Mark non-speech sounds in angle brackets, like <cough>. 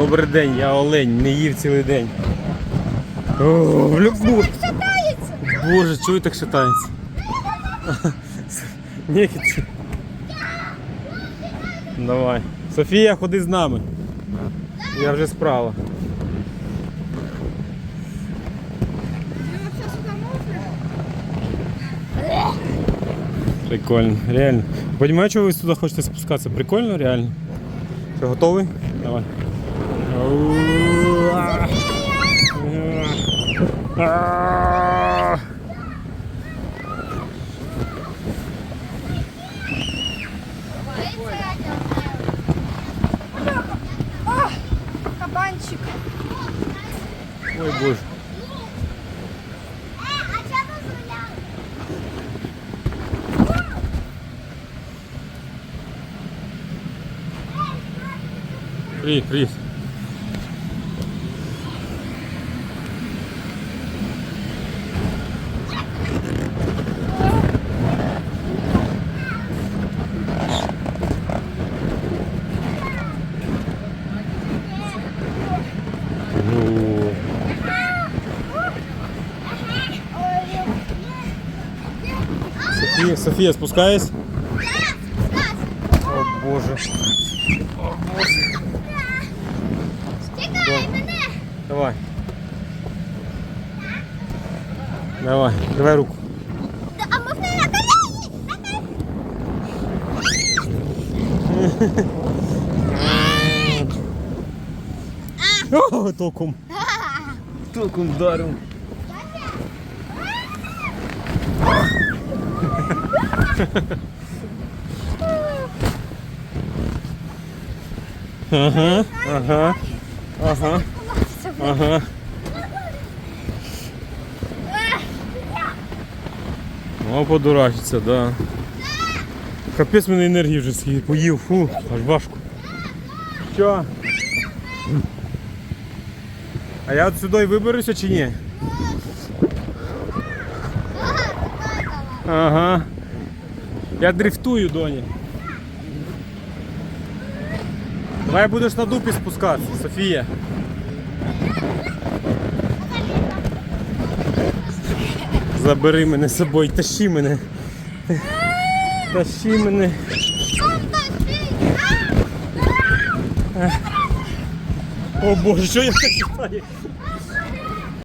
Добрий день, я олень, не їв цілий день. О, влюбу. Шатається. Боже, чого так шатається? Нікіт. Давай. Софія, ходи з нами. Я вже справа. Прикольно, реально. Понимаю, чого ви сюди хочете спускатися? Прикольно, реально. Ти готовий? Давай. Кабанчик. Ой, боже. Крис, Крис. Ну, Софія, Софія, спускайся. О боже. О боже. Мене. Давай. Давай, давай руку. А можна на колені? <laughs> <laughs> О, током. Током вдарив. Ага, ага, ага, ага. О, подурачиться, да. Капець мене енергії вже поїв, фу, аж важко. Що? А я от сюди виберуся чи ні? Ага. Я дрифтую, доні. Давай будеш на дупі спускатися, Софія. Забери мене з собою, тащи мене. Тащи мене. О боже, що я так читаю?